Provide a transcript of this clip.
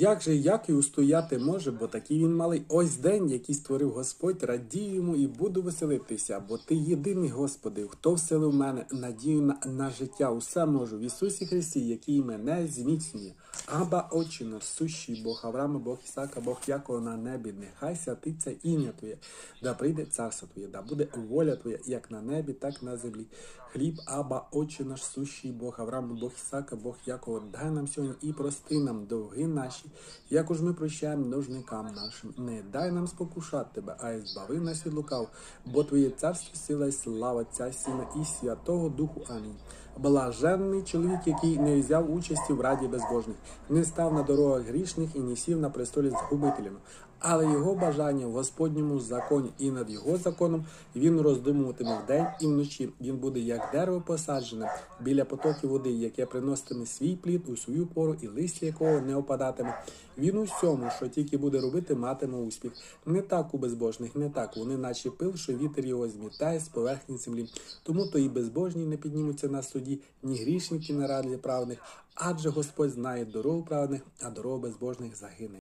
Як же як і устояти може, бо такий він малий. Ось день, який створив Господь, радію йому і буду веселитися, бо ти єдиний Господи, хто вселив мене надію на, на життя. Усе можу в Ісусі Христі, який мене зміцнює. Аба очі наш сущий Бог Авраама, Бог Ісака, Бог Якова на небі. Нехай святиться ім'я Твоє, да прийде царство Твоє, да буде воля Твоя, як на небі, так на землі. Хліб, аба, очі наш сущий Бог Авраама, Бог Ісака, Бог Якова, дай нам сьогодні і прости нам довги наші, як уж ми прощаємо нужникам нашим. Не дай нам спокушати тебе, а й збави нас від лукав, бо Твоє царство, сила і слава Ця Сіна і Святого Духу. Амінь. Блаженний чоловік, який не взяв участі в раді безбожних, не став на дорогах грішних і не сів на престолі з губителями. Але його бажання в Господньому законі і над його законом він роздумуватиме вдень і вночі. Він буде як дерево посаджене біля потоків води, яке приноситиме свій плід у свою пору, і листя якого не опадатиме. Він у всьому, що тільки буде робити, матиме успіх. Не так у безбожних, не так. Вони, наче пил, що вітер його змітає з поверхні землі. Тому то і безбожні не піднімуться на суді, ні грішники на раді правних, адже Господь знає дорогу правних, а дорогу безбожних загине.